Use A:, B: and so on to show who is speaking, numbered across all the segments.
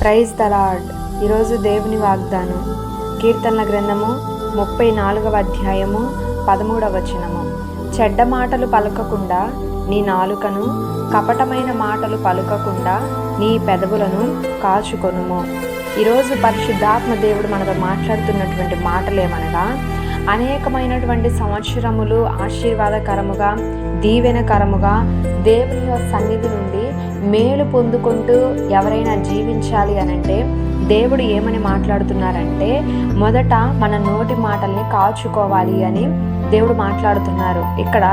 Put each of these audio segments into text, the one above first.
A: Praise the Lord ఈరోజు దేవుని వాగ్దానం. కీర్తనల గ్రంథము ముప్పై నాలుగవ అధ్యాయము పదమూడవ వచనము. చెడ్డ మాటలు పలకకుండా నీ నాలుకను కపటమైన మాటలు పలుకకుండా నీ పెదవులను కాచుకొనుము. ఈరోజు పరిశుద్ధాత్మ దేవుడు మనతో మాట్లాడుతున్నటువంటి మాటలేమనగా అనేకమైనటువంటి సంవత్సరములు ఆశీర్వాదకరముగా దీవెనకరముగా దేవుని యొక్క సన్నిధి నుండి మేలు పొందుకుంటూ ఎవరైనా జీవించాలి అనంటే దేవుడు ఏమని మాట్లాడుతున్నారంటే మొదట మన నోటి మాటల్ని కాచుకోవాలి అని దేవుడు మాట్లాడుతున్నారు. ఇక్కడ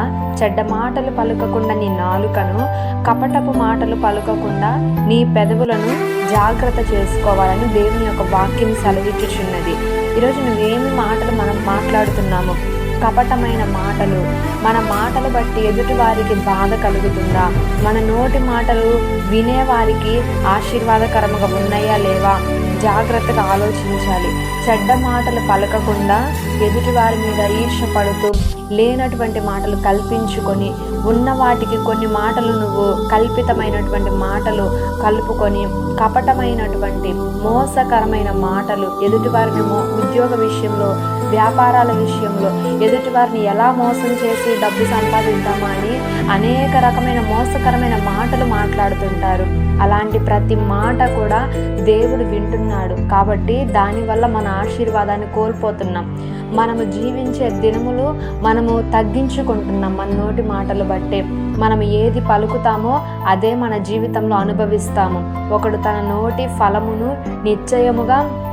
A: చెడ్డ మాటలు పలుకకుండా నీ నాలుకను కపటపు మాటలు పలుకకుండా నీ పెదవులను జాగ్రత్త చేసుకోవాలని దేవుని యొక్క వాక్యం సెలవిచ్చుచున్నది. ఈరోజు నువ్వేమి మాటలు మనం మాట్లాడుతున్నాము? కపటమైన మాటలు. మన మాటలు బట్టి ఎదుటి వారికి బాధ కలుగుతుందా? మన నోటి మాటలు వినేవారికి ఆశీర్వాదకరముగా ఉన్నాయా లేవా? జాగ్రత్తగా ఆలోచించాలి. చెడ్డ మాటలు పలకకుండా ఎదుటివారి మీద ఈర్ష పడుతూ లేనటువంటి మాటలు కల్పించుకొని ఉన్న వాటికి కొన్ని మాటలు నువ్వు కల్పితమైనటువంటి మాటలు కలుపుకొని కపటమైనటువంటి మోసకరమైన మాటలు ఎదుటివారిని మో ఉద్యోగ విషయంలో వ్యాపారాల విషయంలో ఎదుటివారిని ఎలా మోసం చేసి డబ్బు సంపాదిద్దామా అని అనేక రకమైన మోసకరమైన మాటలు మాట్లాడుతుంటారు. అలాంటి ప్రతి మాట కూడా దేవుడు వింటున్నాడు. కాబట్టి దానివల్ల మన ఆశీర్వాదాన్ని కోల్పోతున్నాం. మనము జీవించే దినములు మనము తగ్గించుకుంటున్నాం. మన నోటి మాటలు బట్టే మనం ఏది పలుకుతామో అదే మన జీవితంలో అనుభవిస్తాము. ఒకడు తన నోటి ఫలమును నిశ్చయముగా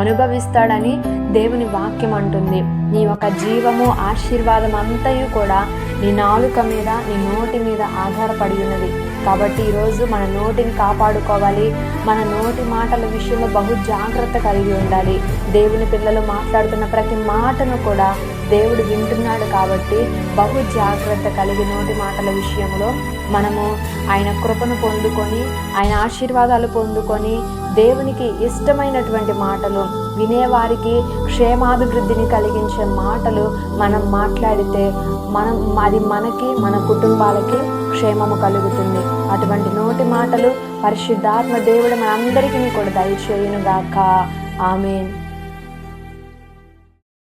A: అనుభవిస్తాడని దేవుని వాక్యం అంటుంది. నీ యొక్క జీవము ఆశీర్వాదం అంతయు కూడా నీ నాలుక మీద నీ నోటి మీద ఆధారపడి ఉన్నది. కాబట్టి ఈరోజు మన నోటిని కాపాడుకోవాలి. మన నోటి మాటల విషయంలో బహు జాగ్రత్త కలిగి ఉండాలి. దేవుని పిల్లలు మాట్లాడుతున్న ప్రతి మాటను కూడా దేవుడు వింటున్నాడు కాబట్టి బహు జాగ్రత్త కలిగి నోటి మాటల విషయంలో మనము ఆయన కృపను పొందుకొని ఆయన ఆశీర్వాదాలు పొందుకొని దేవునికి ఇష్టమైనటువంటి మాటలు వినేవారికి క్షేమాభివృద్ధిని కలిగించే మాటలు మనం మాట్లాడితే మనం అది మనకి మన కుటుంబాలకి క్షేమము కలుగుతుంది. అటువంటి నోటి మాటలు పరిశుద్ధాత్మ దేవుడు మనందరికీ కూడా దయచేయునుగాక. ఆమెన్.